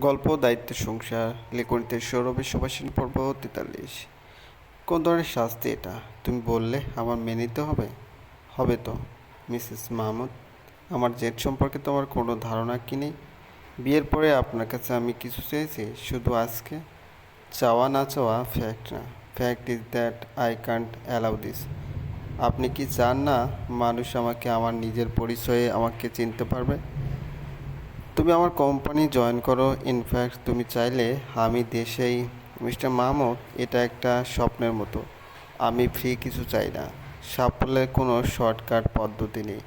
গল্প, দায়িত্ব, সংসার, লেখনীতে সৌরভের সুবাসিনী পর্ব তেতাল্লিশ। কোন ধরনের শাস্তি এটা? তুমি বললে আমার মেনে নিতে হবে। হবে তো, মিসেস মাহমুদ। আমার জেট সম্পর্কে তোমার কোনো ধারণা কি নেই? বিয়ের পরে আপনার কাছে আমি কিছু চেয়েছি, শুধু আজকে? চাওয়া না চাওয়া ফ্যাক্ট না। Fact is that I can't allow this আপনি কি চান না মানুষ আমাকে, আমার নিজের পরিচয়ে আমাকে চিনতে পারবে? তুমি আমার কোম্পানি জয়েন করো। ইনফ্যাক্ট তুমি চাইলে আমি দেশেই, মিস্টার মাহমুদ, এটা একটা স্বপ্নের মতো। আমি ফ্রি কিছু চাই না। সাফল্যের কোনো শর্টকাট পদ্ধতি নেই।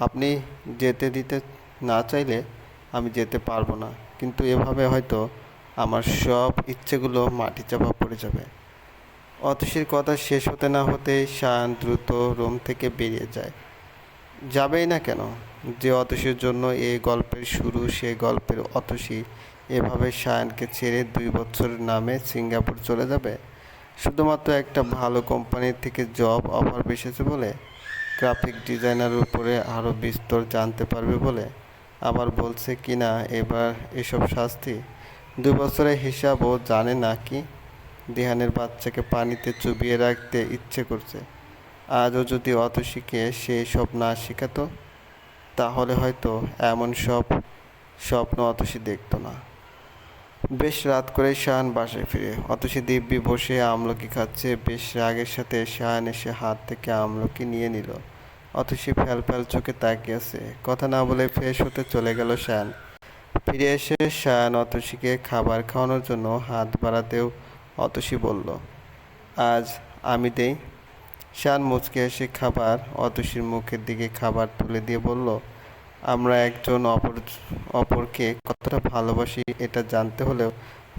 আপনি যেতে দিতে না চাইলে আমি যেতে পারব না। কিন্তু এভাবে হয়তো আমার সব ইচ্ছেগুলো মাটি চাপা পড়ে যাবে। অতসীর কথা শেষ হতে না হতেই শান দ্রুত রুম থেকে বেরিয়ে যায়। যাবেই না কেন? যে অতসীর জন্য এই গল্পের শুরু, সে গল্পের অতসী এভাবে শায়নকে ছেড়ে দুই বছর নামে সিঙ্গাপুর চলে যাবে? শুধুমাত্র একটা ভালো কোম্পানির থেকে জব অফার বেসেছে বলে? গ্রাফিক ডিজাইনার উপরে আরও বিস্তর জানতে পারবে বলে? আবার বলছে কি না এবার এসব শাস্তি? দুই বছরের হিসাবও জানে না কি? দিহানের বাচ্চাকে পানিতে চুবিয়ে রাখতে ইচ্ছে করছে। আজও যদি অতসীকে সে সব না শেখাতো? তাহলে হয়তো এমন সব স্বপ্ন অতসী দেখতো না। বেশ রাত করে শাহান বাসায় ফিরে। অতসী দিব্যি বসে আমলকি খাচ্ছে। বেশ রাগের সাথে শাহান এসে হাত থেকে আমলকি নিয়ে নিল। অতসী ফ্যাল ফ্যাল চোখে তাকিয়েছে কথা না বলে ফ্রেশ হতে চলে গেল শায়ান ফিরে এসে শায়ান অতসীকে খাবার খাওয়ানোর জন্য হাত বাড়াতেও অতসী বলল, আজ আমি দেই? শান মুচকে এসে খাবার, অতসীর মুখের দিকে খাবার তুলে দিয়ে বলল, আমরা একজন অপর, অপরকে কতটা ভালোবাসি এটা জানতে হলেও,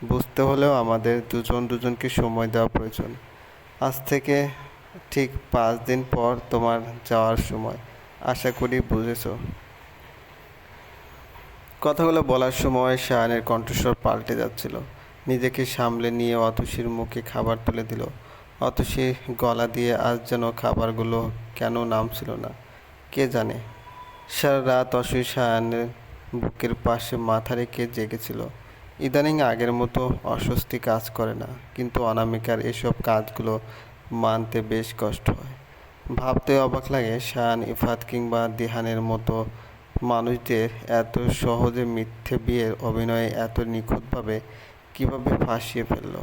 বুঝতে হলেও আমাদের দুজন দুজনকে সময় দেওয়া প্রয়োজন। আজ থেকে ঠিক পাঁচ দিন পর তোমার যাওয়ার সময়। আশা করি বুঝেছ। কথাগুলো বলার সময় শাহানের কণ্ঠস্বর পাল্টে যাচ্ছিল। নিজেকে সামলে নিয়ে অতসীর মুখে খাবার তুলে দিল। অতসী গলা দিয়ে আজ যেন খাবারগুলো কেন নামছিল না, কে জানে? সারা রাত অসুই শায়ানের বুকের পাশে মাথা রেখে জেগেছিল। ইদানিং আগের মতো অস্বস্তি কাজ করে না, কিন্তু অনামিকার এসব কাজগুলো মানতে বেশ কষ্ট হয়। ভাবতে অবাক লাগে শায়ান ইফাত কিংবা দিহানের মতো মানুষদের এত সহজে মিথ্যে বিয়ের অভিনয়ে এত নিখুঁতভাবে কীভাবে ফাঁসিয়ে ফেলল।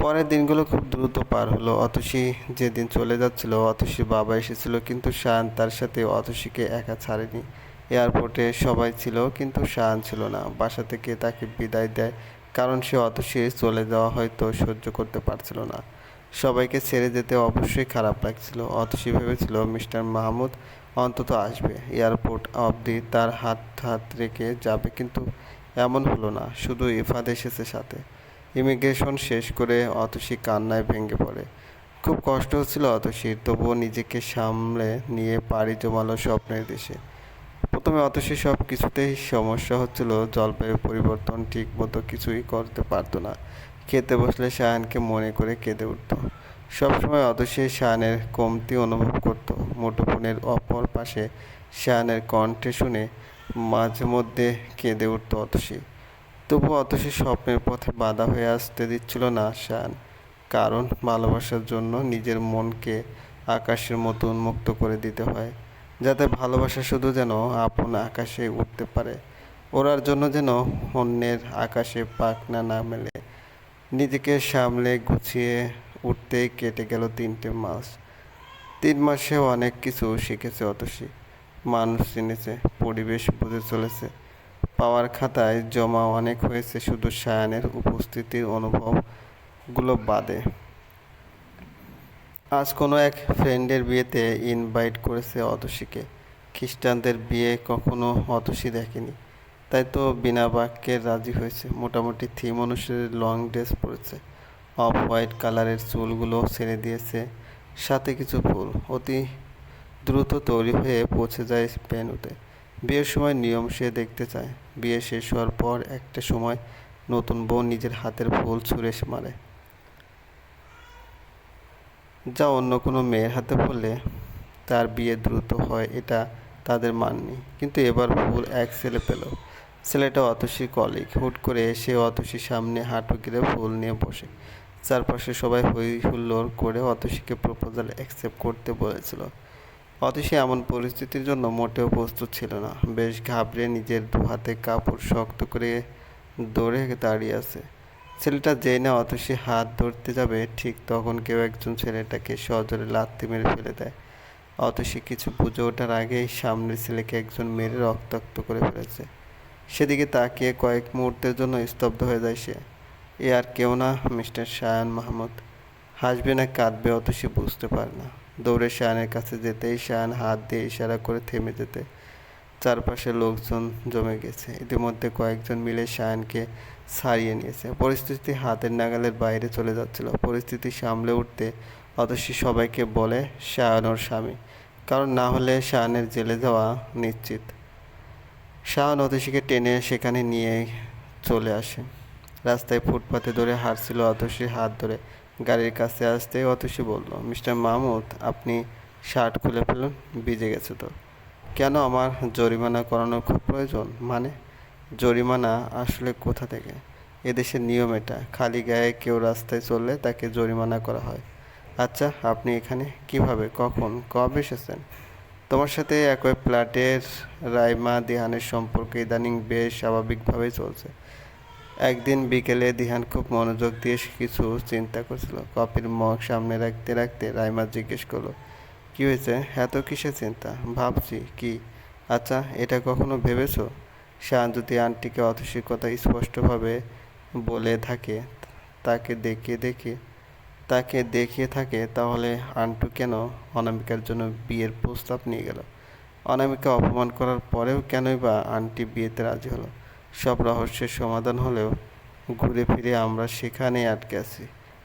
পরের দিনগুলো খুব দ্রুত পার হলো। অতসী যেদিন চলে যাচ্ছিল, অতসীর বাবা এসেছিল, কিন্তু শান তার সাথে অতসীকে একা ছাড়েনি। এয়ারপোর্টে সবাই ছিল, কিন্তু শান ছিল না। বাসা থেকে তাকে বিদায় দেয়, কারণ সে অতসীর চলে যাওয়া হয়তো সহ্য করতে পারছিল না। সবাইকে ছেড়ে যেতে অবশ্যই খারাপ লাগছিল। অতসী ভেবেছিল, মিস্টার মাহমুদ অন্তত আসবে। এয়ারপোর্ট অবধি তার হাত হাত রেখে যাবে, কিন্তু এমন হলো না। শুধু ইফাদ এসেছে সাথে। ইমিগ্রেশন শেষ করে অতসী কান্নায় ভেঙে পড়ে। খুব কষ্ট হচ্ছিল অতসীর, তবুও নিজেকে সামলে নিয়ে পাড়ি জমালো স্বপ্নের দেশে। প্রথমে অতসী সব কিছুতেই সমস্যা হচ্ছিল, জলবায়ু পরিবর্তন ঠিক মতো কিছুই করতে পারতো না। খেতে বসলে শায়ানকে মনে করে কেঁদে উঠত। সবসময় অতসী শায়ানের কমতি অনুভব করত। মুঠোফোনের অপর পাশে শায়ানের কণ্ঠে শুনে মাঝে মধ্যে কেঁদে উঠত অতসী। তবু অত সে স্বপ্নের পথে বাধা হয়ে আসতে দিচ্ছিল না শান কারণ ভালোবাসার জন্য নিজের মনকে আকাশের মতো উন্মুক্ত করে দিতে হয়, যাতে ভালোবাসা শুধু যেন আপন আকাশে উঠতে পারে। ওরার জন্য যেন অন্যের আকাশে পাখনা না মেলে। নিজেকে সামলে গুছিয়ে উঠতেই কেটে গেল তিনটে মাস। তিন মাসেও অনেক কিছু শিখেছে অতসী। মানুষ চিনেছে, পরিবেশ বুঝে চলেছে। পাওয়ার খাতায় জমা অনেক হয়েছে শুধু সায়ানের উপস্থিতির অনুভবগুলো বাদে। আজ কোনো এক ফ্রেন্ডের বিয়েতে ইনভাইট করেছে অতসীকে। খ্রিস্টানদের বিয়ে কখনো অতসী দেখেনি। তাই তো বিনা বাক্যে রাজি হয়েছে। মোটামুটি থিম অনুসারে লং ড্রেস পরেছে। অফ হোয়াইট কালারের চুলগুলো ছেড়ে দিয়েছে। সাথে কিছু ফুল। অতি দ্রুত তৈরি হয়ে পৌঁছে যায় পেনুতে। বিয়ের সময় নিয়ম সে দেখতে চায়। বিয়ে শেষ হওয়ার পর একটা সময় নতুন বউ নিজের হাতের ফুল ছুঁড়ে মারে। যা অন্য কোনো মেয়ের হাতে পড়লে তার বিয়ে দ্রুত হয়, এটা তাদের মাননি কিন্তু এবার ফুল এক ছেলে পেল। ছেলেটা অতসীর কলিগ হুট করে এসে অতসীর সামনে হাঁটু গিরে ফুল নিয়ে বসে। চারপাশে সবাই হই হুল্লোড় করে অতসীকে প্রপোজাল অ্যাকসেপ্ট করতে বলেছিল। অতসী এমন পরিস্থিতির জন্য মোটেও প্রস্তুত ছিল না। বেশ ঘাবড়ে নিজের দু হাতে কাপড় শক্ত করে দৌড়ে দাঁড়িয়ে আছে। ছেলেটা যেই না অতসী হাত ধরতে যাবে, ঠিক তখন কেউ একজন ছেলেটাকে সজোরে লাত্তি মেরে ফেলে দেয়। অতসী কিছু বুঝে ওঠার আগেই সামনের ছেলেকে একজন মেরে রক্তাক্ত করে ফেলেছে। সেদিকে তাকিয়ে কয়েক মুহূর্তের জন্য স্তব্ধ হয়ে যায় সে। এ আর কেউ না, মিস্টার শায়ান মাহমুদ। হাসবে না, কাঁদবে অত সে বুঝতে পারে না। দৌড়ে শায়ানের কাছে যেতেই শায়ান হাত দিয়ে ইশারা করে থেমে যেতে। চারপাশে লোকজন জমে গেছে। ইতিমধ্যে কয়েকজন মিলে শায়ানকে ছাড়িয়ে নিয়েছে। পরিস্থিতি হাতের নাগালের বাইরে চলে যাচ্ছিল। পরিস্থিতি সামলে উঠতে অতসী সবাইকে বলে শায়ান ওর স্বামী। কারণ না হলে শায়ানের জেলে যাওয়া নিশ্চিত। শাহান অতসীকে টেনে সেখানে নিয়ে চলে আসে। রাস্তায় ফুটপাতে ধরে হাঁটছিল অতসীর হাত ধরে। গাড়ির কাছে আসতেই অতসী বলল, মিস্টার মাহমুদ, আপনি শার্ট খুলে ফেলুন, ভিজে গেছে তো। কেন? আমার জরিমানা করানোর খুব প্রয়োজন। মানে জরিমানা আসলে কোথা থেকে? এদেশের নিয়ম এটা। খালি গায়ে কেউ রাস্তায় চললে তাকে জরিমানা করা হয়। আচ্ছা আপনি এখানে কীভাবে, কখন, কবে এসেছেন? তোমার সাথে একই ফ্ল্যাটের রাইমা দেহানের সম্পর্কে ইদানিং বেশ স্বাভাবিকভাবেই চলছে। একদিন বিকেলে দিহান খুব মনোযোগ দিয়ে কিছু চিন্তা করছিল। কপির মগ সামনে রাখতে রাখতে রাইমা জিজ্ঞেস করল, কি হয়েছে? এত কিসের চিন্তা? ভাবছি, কি? আচ্ছা এটা কখনো ভেবেছো? শান যদি আন্টিকে অতসীর কথা স্পষ্টভাবে বলে থাকে, তাকে দেখিয়ে দেখে, তাকে দেখিয়ে থাকে, তাহলে আন্টু কেন অনামিকার জন্য বিয়ের প্রস্তাব নিয়ে গেল? অনামিকা অপমান করার পরেও কেনই বা আন্টি বিয়েতে রাজি হলো? সব রহস্যের সমাধান হলেও ঘুরে ফিরে আমরা সেখানেই আটকে আছি।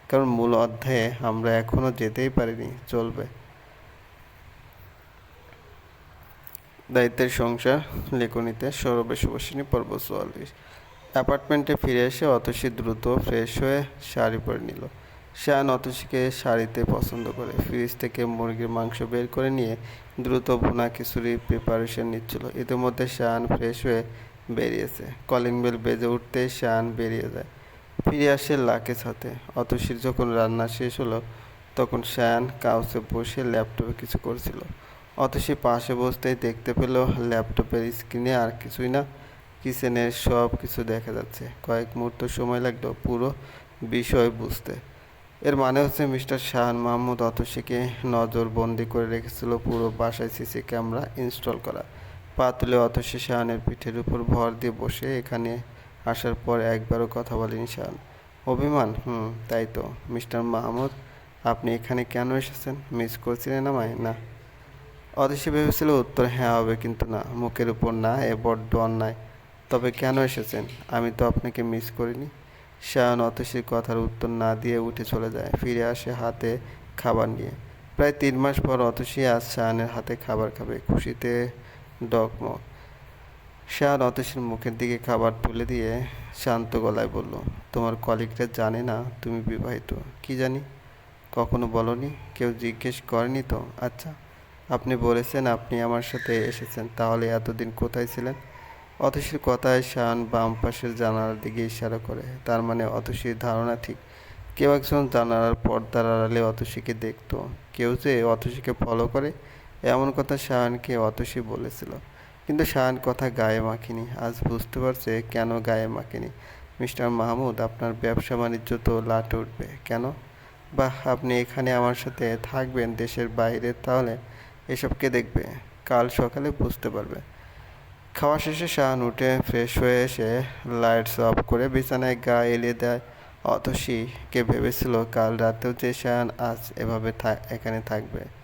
কারণ মূল অধ্যায়ে আমরা এখনও যেতেই পারিনি, চলবে। দায়িত্বের সংসার, লেখনীতে সৌরভে সুবাসিনী পর্ব চুয়াল্লিশ। অ্যাপার্টমেন্টে ফিরে এসে অতসী দ্রুত ফ্রেশ হয়ে শাড়ি পরে নিল। শায়ান অতসীকে শাড়িতে পছন্দ করে। ফ্রিজ থেকে মুরগির মাংস বের করে নিয়ে দ্রুত ভুনা খিচুড়ি প্রিপারেশন নিচ্ছিল। ইতিমধ্যে শায়ান ফ্রেশ হয়ে বেরিয়েছে। কলিং বেল বেজে উঠতে শায়ান বেরিয়ে যায়। ফিরে আসে লাকেজ হাতে। অতসীর যখন রান্না শেষ হলো, তখন শায়ান কাউসে বসে ল্যাপটপে কিছু করছিল। অতসী পাশে বসতেই দেখতে পেল, ল্যাপটপের স্ক্রিনে আর কিছুই না। কিচেনের সব কিছু দেখা যাচ্ছে। কয়েক মুহূর্ত সময় লাগল পুরো বিষয় বুঝতে। এর মানে হচ্ছে মিস্টার শাহান মাহমুদ অতসীকে নজরবন্দি করে রেখেছিল পুরো বাসায় সিসি ক্যামেরা ইনস্টল করা। পা তুলে অতসী শাহানের পিঠের উপর ভর দিয়ে বসে এখানে আসার পর একবারও কথা বলেনি শাহান অভিমান? হুম, তাই তো। মিস্টার মাহমুদ, আপনি এখানে কেন এসেছেন? মিস করছিলেন আমায়, না? অতসী ভেবেছিল উত্তর হ্যাঁ হবে কিন্তু না। মুখের উপর না, এ বড্ড অন্যায়। তবে কেন এসেছেন? আমি তো আপনাকে মিস করিনি। শায়ন অতসীর কথার উত্তর না দিয়ে উঠে চলে যায়। ফিরে আসে হাতে খাবার নিয়ে। প্রায় তিন মাস পর অতসী আজ শায়নের হাতে খাবার খাবে। খুশিতে ডকমক শায়ন অতসীর মুখের দিকে খাবার তুলে দিয়ে শান্ত গলায় বলল, তোমার কলিগরা জানে না তুমি বিবাহিত, কি জানি? কখনো বলনি? কেউ জিজ্ঞেস করেনি তো? আচ্ছা আপনি বলেছেন আপনি আমার সাথে এসেছেন, তাহলে এতদিন কোথায় ছিলেন? অতসীর কথায় শান বাম পাশের জানালার দিকে ইশারা করে, তার মানে অতসীর ধারণা ঠিক। কেউ একজন জানালার পর্দার আড়ালে অতসীকে দেখত। কেউ যে অতসীকে ফলো করে এমন কথা শাহানকে অতসী বলেছিল। কিন্তু শাহান কথা গায়ে মাখিনি। আজ বুঝতে পারছে কেন গায়ে মাখিনি। মিস্টার মাহমুদ, আপনার ব্যবসা বাণিজ্য তো লাটে উঠবে। কেন? বাহ, আপনি এখানে আমার সাথে থাকবেন দেশের বাইরে, তাহলে এসব কে দেখবে। কাল সকালে বুঝতে পারবে। খাওয়া শেষে শাহান উঠে ফ্রেশ হয়ে এসে লাইটস অফ করে বিছানায় গা এলিয়ে দেয়। অতসীকে ভেবেছিল কাল রাতেও যে শাহান আজ এভাবে এখানে থাকবে।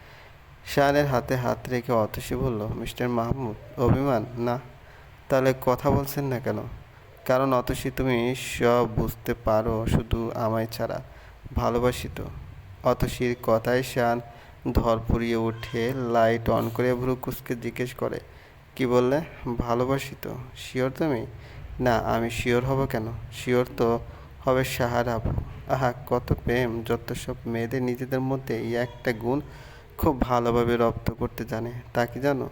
শাহানের হাতে হাত রেখে অতসী বলল, মিস্টার মাহমুদ, অভিমান? না। তাহলে কথা বলছেন না কেন? কারণ অতসী তুমি সব বুঝতে পারো, শুধু আমায় ছাড়া। ভালোবাসি তো। অতসীর কথায় শান ধর পুড়িয়ে উঠে লাইট অন করে ভ্রু কুচকে জিজ্ঞেস করে, কি বললে? ভালোবাসি তো। শিওর তুমি? না, আমি শিওর হব কেন? শিওর তো হবে সাহার আহা, কত প্রেম! যত সব মেয়েদের নিজেদের মধ্যে এই একটা গুণ খুব ভালোভাবে রপ্ত করতে জানে, তা কি জানো?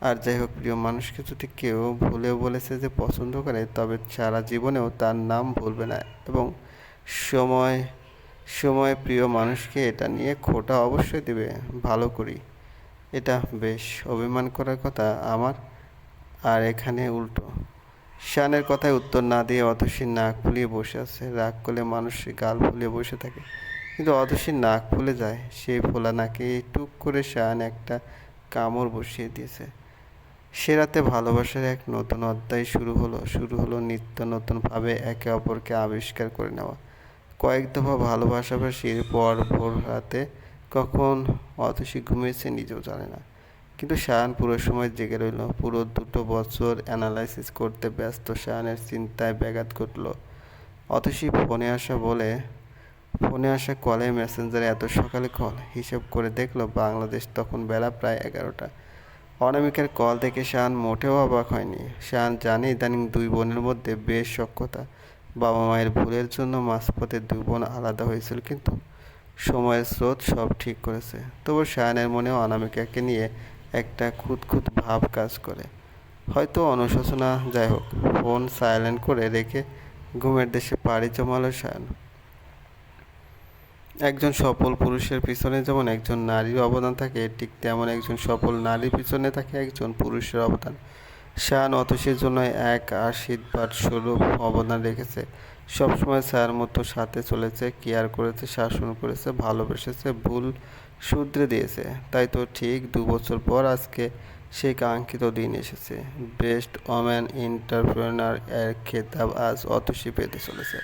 আর যাই হোক, প্রিয় মানুষকে যদি কেউ ভুলেও বলেছে যে পছন্দ করে, তবে সারা জীবনেও তার নাম ভুলবে না এবং সময় সময় প্রিয় মানুষকে এটা নিয়ে খোটা অবশ্যই দেবে, ভালো করি এটা বেশ অভিমান করার কথা আমার। আর এখানে উল্টো। শানের কথায় উত্তর না দিয়ে অতসীর নাক ফুলিয়ে বসে আছে, রাগ করলে মানুষ গাল ফুলিয়ে বসে থাকে। কিন্তু অতসীর নাক ফুলে যায়। সেই ফোলা নাকে টুক করে শান একটা কামড় বসিয়ে দিয়েছে। সে রাতে ভালোবাসার এক নতুন অধ্যায় শুরু হলো। শুরু হলো নিত্য নতুনভাবে একে অপরকে আবিষ্কার করে নেওয়া। কয়েক দফা ভালোবাসাবাসির পর ভোর রাতে কখন অতসী ঘুমিয়েছে নিজেও জানে না। কিন্তু শায়ান পুরো সময় জেগে রইল। পুরো দুটো বছর অ্যানালাইসিস করতে ব্যস্ত শায়ানের চিন্তায় ব্যাঘাত ঘটল। অতসী ফোনে আসা বলে ফোনে আসা কলে মেসেঞ্জারে এত সকালে কল হিসেব করে দেখল বাংলাদেশ তখন বেলা প্রায় এগারোটা। অনামিকার কল থেকে শান মোটেও অবাক হয়নি। শান জানে ইদানিং দুই বোনের মধ্যে বেশ সক্ষতা বাবা মায়ের ভুলের জন্য মাঝপথে দুই বোন আলাদা হয়েছিল কিন্তু সময়ের স্রোত সব ঠিক করেছে। তবু শায়ানের মনেও অনামিকাকে নিয়ে একটা খুঁতখুত ভাব কাজ করে। হয়তো অনুশোচনা, যাই হোক, ফোন সাইলেন্ট করে রেখে ঘুমের দেশে পাড়ি জমালো শায়ান একজন সফল পুরুষের পিছনে যেমন একজন নারীর অবদান থাকে, ঠিক তেমন একজন সফল নারীর পিছনে থাকে একজন পুরুষের অবদান। শান অতসীর জন্য এক আশীর্বাদ স্বরূপ অবদান রেখেছে। সবসময় স্যার মতো সাথে চলেছে, কেয়ার করেছে, শাসন করেছে, ভালোবেসেছে, ভুল শুধরে দিয়েছে। তাই তো ঠিক দু বছর পর আজকে সেই কাঙ্ক্ষিত দিন এসেছে। বেস্ট ওম্যান এন্টারপ্রেনার এর খেতাব আজ অতসী পেতে চলেছে।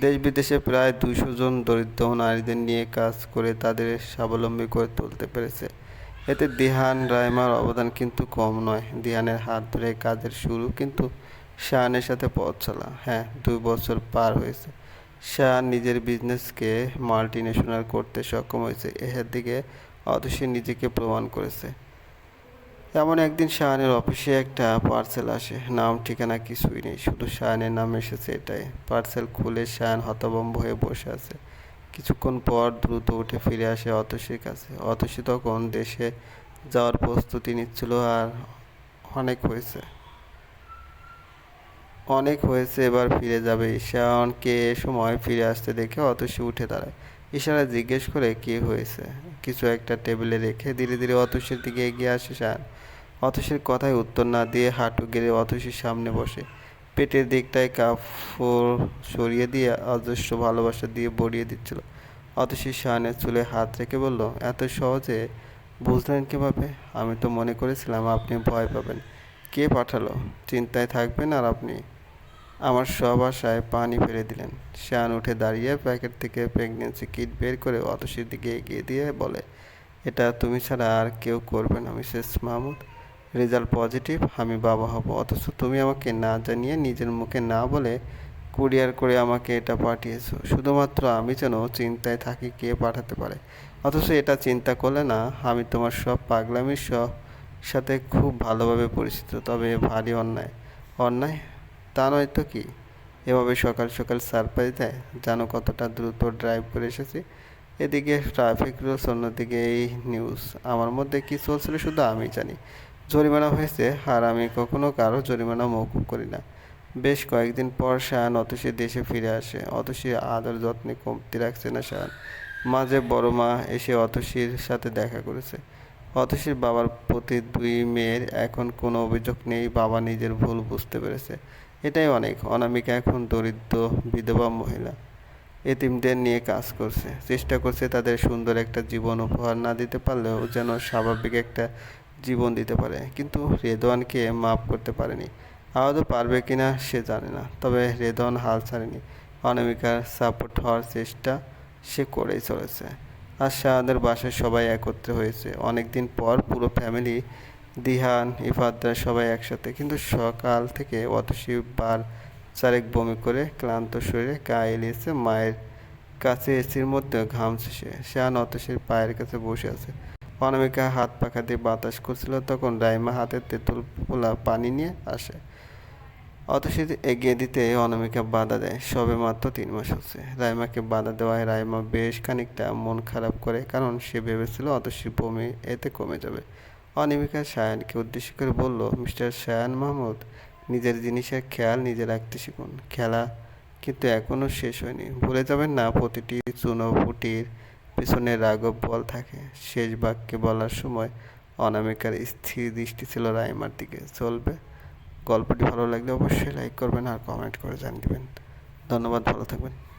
দেশ বিদেশে প্রায় দুইশো জন দরিদ্র নারীদের নিয়ে কাজ করে তাদের স্বাবলম্বী করে তুলতে পেরেছে। এতে দিহান রায়মার অবদান কিন্তু কম নয়। দিহানের হাত ধরে কাজের শুরু কিন্তু শাহানের সাথে পথ চলা। হ্যাঁ দুই বছর পার হয়েছে। শাহ নিজের বিজনেসকে মাল্টি করতে সক্ষম হয়েছে। এর দিকে অতসী নিজেকে প্রমাণ করেছে। এমন একদিন শাহানের অফিসে একটা পার্সেল আসে। নাম, ঠিকানা কিছুই নেই, শুধু শাহানের নাম এসেছে এটাই। পার্সেল খুলে শাহান হতভম্ব হয়ে বসে আছে। কিছুক্ষণ পর দ্রুত উঠে ফিরে আসে অতসীর কাছে। অতসী তখন দেশে যাওয়ার প্রস্তুতি নিচ্ছিল আর অনেক হয়েছে। অনেক হয়েছে, এবার ফিরে যাবে। ঈশানকে এ সময় ফিরে আসতে দেখে অতসী উঠে দাঁড়ায়। ইশারা জিজ্ঞেস করে, কি হয়েছে? কিছু একটা টেবিলে রেখে ধীরে ধীরে অতসীর দিকে এগিয়ে আসে শান অতসের কথায় উত্তর না দিয়ে হাঁটু গেড়ে অতসীর সামনে বসে। পেটের দিকটায় কাপড় সরিয়ে দিয়ে অজস্র ভালোবাসা দিয়ে বড়িয়ে দিচ্ছিল। অতসী শাহানের চুলে হাত রেখে বলল, এত সহজে বুঝলেন কীভাবে? আমি তো মনে করেছিলাম আপনি ভয় পাবেন। কে পাঠালো? চিন্তায় থাকবেন আর আপনি আমার সব আশায় পানি ফেলে দিলেন। শান উঠে দাঁড়িয়ে প্যাকেট থেকে প্রেগনেন্সি কিট বের করে অতসীর দিকে এগিয়ে দিয়ে বলে, এটা তুমি ছাড়া আর কেউ করবে না, মিসেস মাহমুদ। রেজাল্ট পজিটিভ, আমি বাবা হব। অথচ তুমি আমাকে না জানিয়ে নিজের মুখে না বলে কুরিয়ার করে আমাকে এটা পাঠিয়েছো। শুধুমাত্র আমি যেন চিন্তায় থাকি কে পাঠাতে পারে। অথচ এটা চিন্তা করলে না, আমি তোমার সব পাগলামির সব সাথে খুব ভালোভাবে পরিচিত, তবে ভারী অন্যায়। অন্যায়? তা নয় তো কি? এভাবে সকাল সকাল সারপ্রাইজ দেয়? জানো কতটা দ্রুত ড্রাইভ করে এসেছি? এদিকে ট্রাফিক রুলস অন্যদিকে এই নিউজ আমার মধ্যে কী চলছিল শুধু আমি জানি। জরিমানা হয়েছে আর আমি কখনো কারও জরিমানা মৌকুব করি না। বেশ কয়েকদিন পর শাহান অতসী দেশে ফিরে আসে। অতসীর আদর যত্নে কমতি রাখছে না শাহান মাঝে বড় মা এসে অতসীর সাথে দেখা করেছে। অতসীর বাবার প্রতি দুই মেয়ের এখন কোনো অভিযোগ নেই, বাবা নিজের ভুল বুঝতে পেরেছে। এটাই অনেক। অনামিকা এখন দরিদ্র, বিধবা মহিলা। এতিমদের নিয়ে কাজ করছে। চেষ্টা করছে তাদের সুন্দর একটা জীবন উপহার না দিতে পারলেও যেন স্বাভাবিক একটা জীবন দিতে পারে। কিন্তু রেদওয়ানকে মাফ করতে পারেনি। আদৌ পারবে কিনা সে জানে না। তবে রেদওয়ান হাল ছাড়েনি। অনামিকার সাপোর্ট হওয়ার চেষ্টা সে করেই চলেছে। আর শাহাদের বাসায় সবাই একত্রে হয়েছে। অনেকদিন পর পুরো ফ্যামিলি দিহান ইফাদ্দার সবাই একসাথে। কিন্তু সকাল থেকে অতসী বার চারেক বমি করে ক্লান্ত শরীরে গায়ে এলিয়েছে মায়ের কাছে এসির মধ্যে ঘামছে সে শাহান অতসীর পায়ের কাছে বসে আছে। অনামিকা হাত পাখা দিয়ে বাতাস করছিল তখন রাইমা হাতে তেঁতুল পোলা পানি নিয়ে আসে। অতসী এগিয়ে দিতে অনামিকা বাধা দেয়। সবে মাত্র তিন মাস হচ্ছে। রাইমাকে বাধা দেওয়ায় রাইমা বেশ খানিকটা মন খারাপ করে, কারণ সে ভেবেছিল অতসী বমি এতে কমে যাবে। অনিমিকা সায়ানকে উদ্দেশ্য করে বলল, মিস্টার সায়ান মাহমুদ, নিজের জিনিসের খেয়াল নিজে রাখতে শিখুন। খেলা কিন্তু এখনও শেষ হয়নি। ভুলে যাবেন না, প্রতিটি চুনোপুটির পিছনে রাঘব বল থাকে। শেষ বাক্যে বলার সময় অনামিকার স্থির দৃষ্টি ছিল রাইমার দিকে। চলবে। গল্পটি ভালো লাগলে অবশ্যই লাইক করবেন আর কমেন্ট করে জানিয়ে দেবেন। ধন্যবাদ, ভালো থাকবেন।